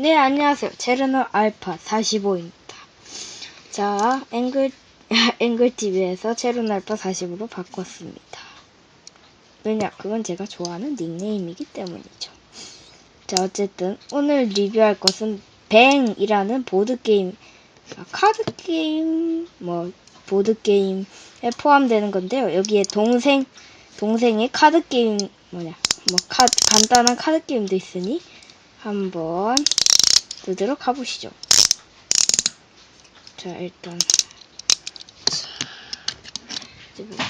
네, 안녕하세요. 제르노 알파 45입니다. 자, 앵글, 앵글TV에서 제르노 알파 40으로 바꿨습니다. 왜냐, 그건 제가 좋아하는 닉네임이기 때문이죠. 자, 어쨌든, 오늘 리뷰할 것은 뱅이라는 보드게임, 아, 카드게임, 뭐, 보드게임에 포함되는 건데요. 여기에 동생, 동생의 카드게임, 뭐냐, 뭐, 카드, 간단한 카드게임도 있으니, 한번 뜨도록 가보시죠. 자, 일단. 자, 어디 보자.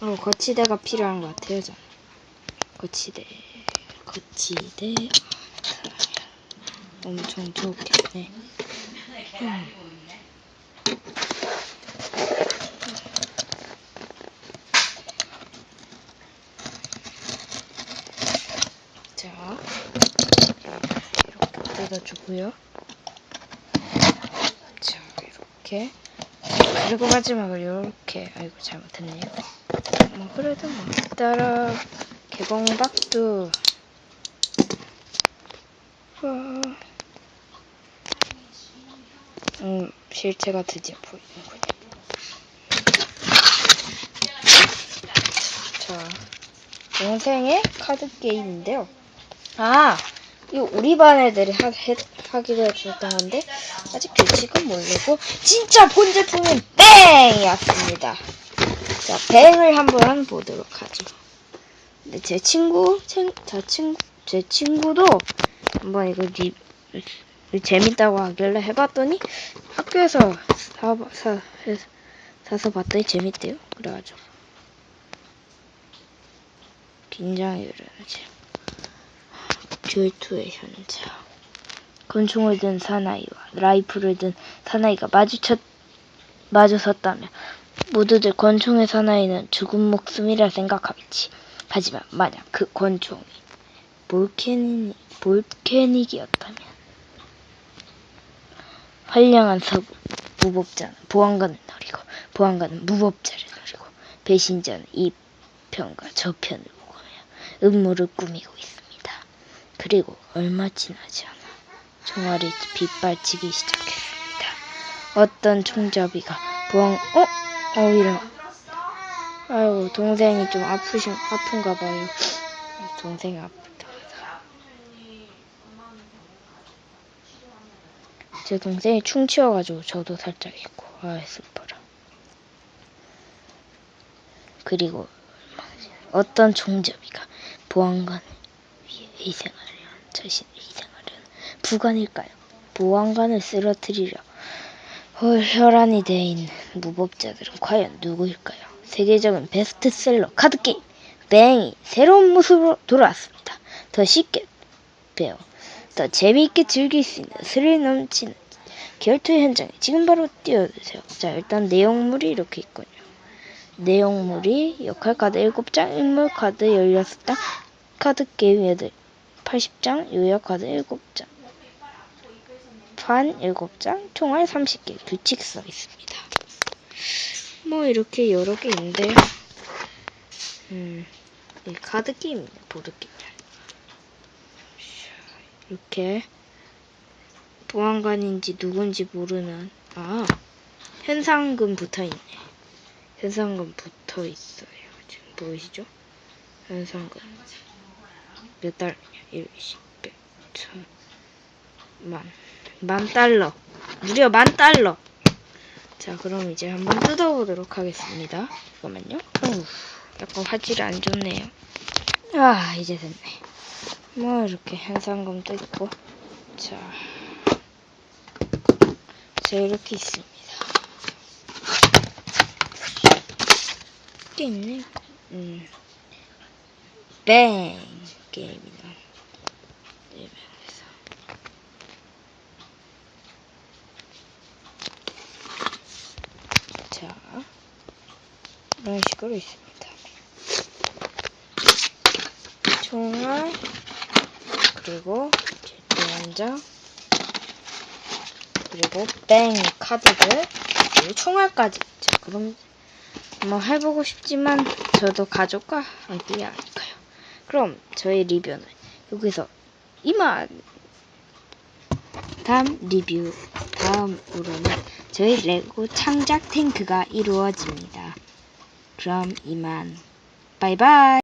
어, 거치대가 필요한 것 같아요, 저는. 거치대, 거치대. 자, 엄청 좋겠네. 음. 자, 자, 이렇게. 그리고 마지막으로 이렇게. 아이고, 잘못했네요. 뭐, 그래도 뭐, 따라, 개봉박도. 와. 음, 실체가 드디어 보이는군요. 자, 동생의 카드 게임인데요. 아, 이거 우리 반 애들이 하, 해, 하기로 건데 아직 규칙은 모르고 진짜 본 제품은 뱅이었습니다. 자, 뱅을 한번 보도록 하죠. 근데 제 친구, 친, 저 친구, 제 친구도 한번 이거 리, 재밌다고 하길래 해봤더니 학교에서 사, 사, 사, 사서 봤더니 재밌대요. 그래가지고 긴장이 일어나지. 질투의 현장. 권총을 든 사나이와 라이프를 든 사나이가 마주쳤, 마주섰다면 모두들 권총의 사나이는 죽은 목숨이라 생각하겠지. 하지만 만약 그 권총이 볼케닉, 볼케닉이었다면 선량한 서부 무법자는 보안관을 노리고 보안관은 무법자를 노리고 배신자는 이 편과 저 편을 보고며 음모를 꾸미고 있습니다. 그리고 얼마 지나지 않아 총알이 빗발치기 시작했습니다. 어떤 총잡이가 보안 어? 어 이런 아이고 동생이 좀 아프신 아픈가 봐요. 동생이 아프다. 제 동생이 충치여가지고 저도 살짝 있고 아 슬퍼라. 그리고 어떤 총잡이가 보안관을 위해 희생하려는 자신을 희생하려는 부관일까요? 보안관을 쓰러뜨리려 혈안이 되어 있는 무법자들은 과연 누구일까요? 세계적인 베스트셀러 카드게임 뱅이 새로운 모습으로 돌아왔습니다. 더 쉽게 배워 더 재미있게 즐길 수 있는 스릴 넘치는 결투 현장에 지금 바로 뛰어드세요. 자 일단 내용물이 이렇게 있군요. 내용물이 역할 카드 7장, 인물 카드 16장, 카드 게임 8, 80장, 요약 카드 7장, 판 7장, 총알 30개, 규칙 써 있습니다. 뭐 이렇게 여러 개 있는데요. 음, 이 카드 게임이네, 보드 게임. 이렇게 보안관인지 누군지 모르는 아 현상금 붙어 있네. 현상금 붙어 있어요. 지금 보이시죠? 현상금 몇 달러냐? 1, 10, 100, 1000, 만, 만 달러. 무려 만 달러. 자, 그럼 이제 한번 뜯어보도록 하겠습니다. 잠깐만요. 어우, 약간 화질이 안 좋네요. 아, 이제 됐네. 뭐, 이렇게 현상금도 있고. 자, 자, 이렇게 있습니다. 게 있네. 음. 뱅! 이면에서. 자, 이런 식으로 있습니다. 총알, 그리고 제한장, 그리고 뱅 카드들, 그리고 총알까지. 자, 그럼 뭐 해보고 싶지만 저도 가족과 함께 하니까요. 그럼 저의 리뷰는 여기서 이만. 다음 리뷰 다음으로는 저희 레고 창작 탱크가 이루어집니다. 그럼 이만. 바이바이.